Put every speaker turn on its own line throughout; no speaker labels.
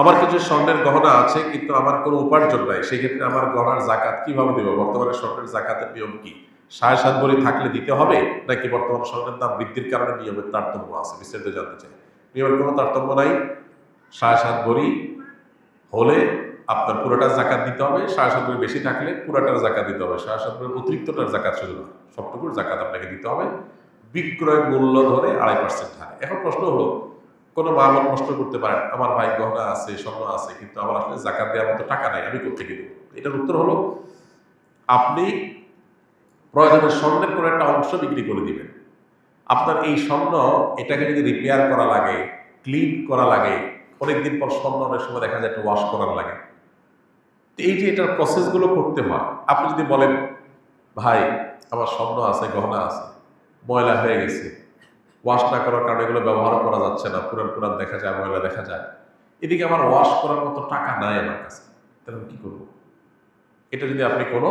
আমার কিছু স্বর্ণের গহনা আছে, কিন্তু আমার কোনো উপার্জন নাই। সেক্ষেত্রে আমার গহনার জাকাত কীভাবে দেবো? বর্তমানে স্বর্ণের জাকাতের নিয়ম কি? সাড়ে সাত ভরি থাকলে দিতে হবে, নাকি বর্তমান স্বর্ণের দাম বৃদ্ধির কারণে নিয়মের তারতম্য আছে? বিস্তারিত জানতে চাই। নিয়মের কোনো তারতম্য নাই। সাড়ে সাত ভরি হলে আপনার পুরোটার জাকাত দিতে হবে। সাড়ে সাত ভরি বেশি থাকলে পুরোটার জাকাত দিতে হবে। সাড়ে সাত ভরি অতিরিক্তটার জাকাত শুধু না, সবটুকুর জাকাত আপনাকে দিতে হবে। বিক্রয় মূল্য ধরে আড়াই পার্সেন্ট হারে। এখন প্রশ্ন হলো কোনো মা বোন প্রশ্ন করতে পারেন। আমার ভাই গহনা আছে, স্বর্ণ আছে, কিন্তু আমার আসলে জাকাত দেওয়ার মতো টাকা নাই, আমি কোথেকে দেবো? এটার উত্তর হলো, আপনি প্রয়োজনের স্বর্ণের কোনো একটা অংশ বিক্রি করে দিবেন। আপনার এই স্বর্ণ, এটাকে যদি রিপেয়ার করা লাগে ক্লিন করা লাগে, অনেকদিন পর স্বর্ণ অনেক সময় দেখা যায় একটু ওয়াশ করার লাগে। তো এই যে এটার প্রসেসগুলো করতে হয়, আপনি যদি বলেন, ভাই, আমার স্বর্ণ আছে, গহনা আছে, ময়লা হয়ে গেছে ওয়াশ না করার কারণে এগুলো ব্যবহার করা যাচ্ছে না। পুরান পুরান দেখা যায়, ময়লা দেখা যায়। এদিকে আমার ওয়াশ করার মতো টাকা নাই আমার কাছে। তাহলে কি করব? এটা যদি আপনি কোনো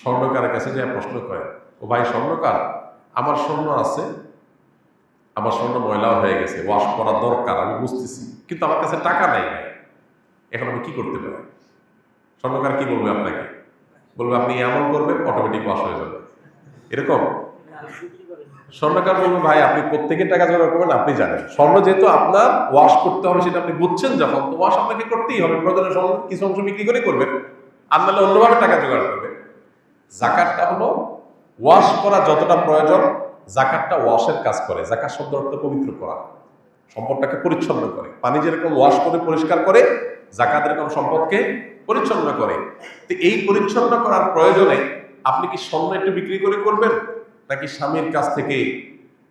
স্বর্ণকারের কাছে যে প্রশ্ন করেন, ও ভাই, স্বর্ণকার, আমার স্বর্ণ আছে, আমার স্বর্ণ ময়লাও হয়ে গেছে ওয়াশ করা দরকার, আমি বুঝতেছি, কিন্তু আমার কাছে টাকা নেই এখন আমি কি করতে পারি? স্বর্ণকার কি বলবে আপনাকে? বলবে, আপনি এমন করবেন অটোমেটিক ওয়াশ হয়ে যাবে। এরকম? স্বর্ণকার বলবে, ভাই, আপনি প্রত্যেকে টাকা জোগাড় করবেন, আপনি জানেন। স্বর্ণ যেহেতু আপনার ওয়াশ করতে হবে, সেটা আপনি বুঝছেন যখন, তো ওয়াশ আপনাকে করতেই হবে। প্রয়োজনে স্বর্ণ, কিছু অংশ বিক্রি করে করবেন। নাহলে অন্যভাবে টাকা জোগাড় করবেন। জাকাতটা হলো ওয়াশ করা যতটা প্রয়োজন, জাকাতটা ওয়াশের কাজ করে। জাকাত শব্দ অর্থ পবিত্র করা। সম্পদটাকে পরিচ্ছন্ন করে। পানি যেরকম ওয়াশ করে, পরিষ্কার করে, জাকাত এরকম সম্পদকে পরিচ্ছন্ন করে। তো এই পরিচ্ছন্ন করার প্রয়োজনে আপনি কি স্বর্ণ একটু বিক্রি করে করবেন? নাকি স্বামীর কাছ থেকে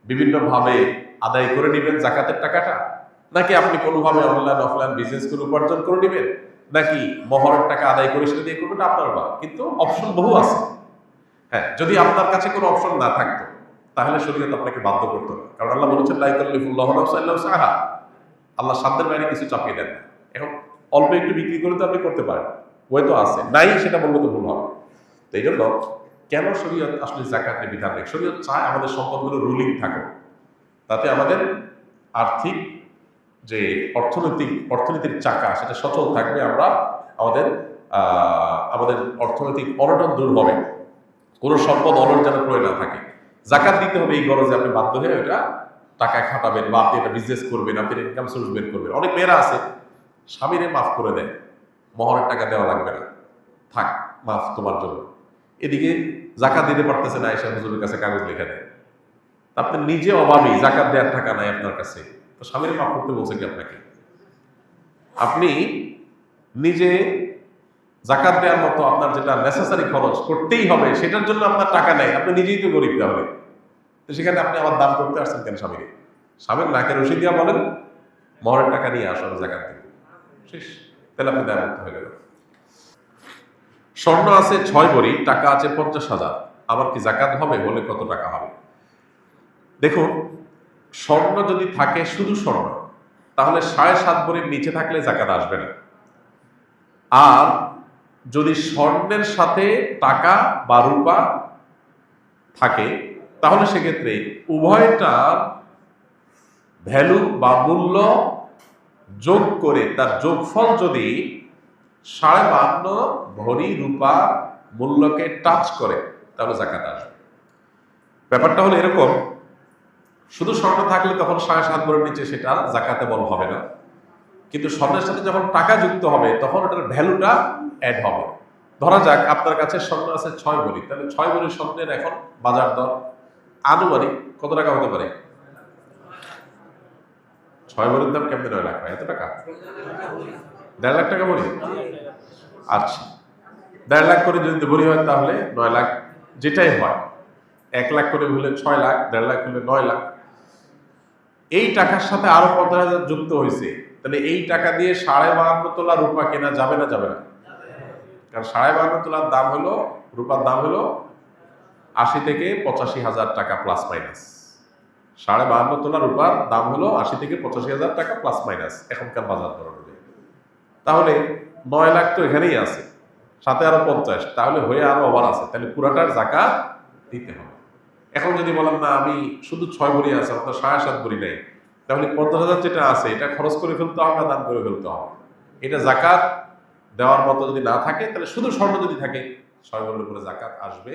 বিভিন্নভাবে আদায় করে নেবেন জাকাতের টাকাটা? নাকি আপনি কোনোভাবে অনলাইন অফলাইন বিজনেস করে উপার্জন করে নেবেন? নাকি মহরের টাকা আদায় করে সেটা দিয়ে করবেন? আপনার বা কিন্তু অপশন বহু আছে। হ্যাঁ যদি আপনার কাছে কোনো অপশন না থাকতো, তাহলে শরীয়ত আপনাকে বাধ্য করতো না। কারণ আল্লাহ বলেছেন সাল্লাহ সাহা আল্লাহ সাধ্যের বাইরে কিছু চাপিয়ে দেন। এখন অল্প একটু বিক্রি করে তো আপনি করতে পারেন। ওই তো আছে। নাই, সেটা বললে তো ভুল হবে। তো এই জন্য কেন শরীয়ত আসলে জাকাতের বিধান নেই? শরীয়ত চায় আমাদের সম্পদগুলো রুলিং থাকুক। তাতে আমাদের আর্থিক যে অর্থনৈতিক, অর্থনীতির চাকা, সেটা সচল থাকবে, আমরা আমাদের আমাদের অর্থনৈতিক অনটন দূর হবে। কোনো সম্পদ অনট যেন প্রয়োগ না থাকে। জাকাত দিতে হবে এই গরজে আপনি বাধ্য হয়ে ওটা টাকা খাটাবেন বা আপনি এটা বিজনেস করবেন, আপনি ইনকাম সোর্স বের করবেন। অনেক মেয়েরা আছে, স্বামীরে মাফ করে দেয়। মহরের টাকা দেওয়া লাগবে না। থাক, মাফ তোমার জন্য। এদিকে জাকাত দিতে পারতেছে না, এসে হুজুরের কাছে কাগজ লেখা দেয়। আপনি নিজে অভাবী জাকাত দেওয়ার টাকা নাই আপনার কাছে। তো স্বামীর মাফ করতে বলছে কি আপনাকে? আপনি নিজে জাকাত দেওয়ার মতো আপনার যেটা নেসেসারি খরচ করতেই হবে, সেটার জন্য আপনার টাকা নেই, আপনি নিজেই তো গরিব তাহলে। তো সেখানে আপনি আমার দাম করতে আসছেন কেন স্বামীকে? স্বামীর নাকে রসিদ দিয়া বলেন, মহরের টাকা নিয়ে আসো জাকাত দেব। শেষ। তাহলে আপনি দেয় মুক্ত হয়ে গেলেন স্বর্ণ আছে ছয় ভরি টাকা আছে পঞ্চাশ হাজার। আমার কি জাকাত হবে বলে কত টাকা হবে? দেখুন, স্বর্ণ যদি থাকে শুধু স্বর্ণ, তাহলে সাড়ে সাত ভরির নিচে থাকলে জাকাত আসবে না। আর যদি স্বর্ণের সাথে টাকা বা রূপা থাকে, তাহলে সেক্ষেত্রে উভয়টার ভ্যালু বা মূল্য যোগ করে, তার যোগফল যদি সাড়ে বান্ন ভরি রূপা মূল্যকে টাচ করে, তাহলে জাকাত আসবে। ব্যাপারটা হলো এরকম, শুধু স্বর্ণ থাকলে তখন সাড়ে সাত ভরির নিচে সেটা জাকাতে বল হবে না। কিন্তু স্বর্ণের সাথে যখন টাকা যুক্ত হবে, তখন ওটার ভ্যালুটা অ্যাড হবে। ধরা যাক, আপনার কাছে স্বর্ণ আছে ছয় ভরি, তাহলে ছয় ভরি স্বর্ণের এখন বাজার দর আনুমানিক কত টাকা হতে পারে? ছয় ভরির দাম কেমন নয় লাখ এত টাকা? দেড় লাখ টাকা বলি? আচ্ছা। দেড় লাখ করে যদি বলি হয় তাহলে নয় লাখ যেটাই হয়, এক লাখ করে হলে ছয় লাখ, দেড় লাখ হলে নয় লাখ। এই টাকার সাথে আরও পঞ্চাশ হাজার যুক্ত হয়েছে, তাহলে এই টাকা দিয়ে সাড়ে বাহান্ন তোলা রূপা কেনা যাবে না যাবে না। কারণ সাড়ে বাহান্ন তোলার দাম হলো, রূপার দাম হলো আশি থেকে পঁচাশি হাজার টাকা প্লাস মাইনাস সাড়ে বাহান্ন তোলা রূপার দাম হলো আশি থেকে পঁচাশি হাজার টাকা প্লাস মাইনাস এখনকার বাজার অনুযায়ী তাহলে নয় লাখ তো এখানেই আছে, সাথে আরও পঞ্চাশ, তাহলে হয়ে আরও ওভার আছে, তাহলে পুরাটার জাকাত দিতে হবে। এখন যদি বলেন, না, আমি শুধু ছয় ভরি আছে, অর্থাৎ সাড়ে সাত ভরি নেই তাহলে পঞ্চাশ হাজার যেটা আছে, এটা খরচ করে ফেলতে হবে দান করে ফেলতে হবে? এটা জাকাত দেওয়ার মতো যদি না থাকে, তাহলে শুধু স্বর্ণ যদি থাকে, স্বর্ণের উপরে জাকাত আসবে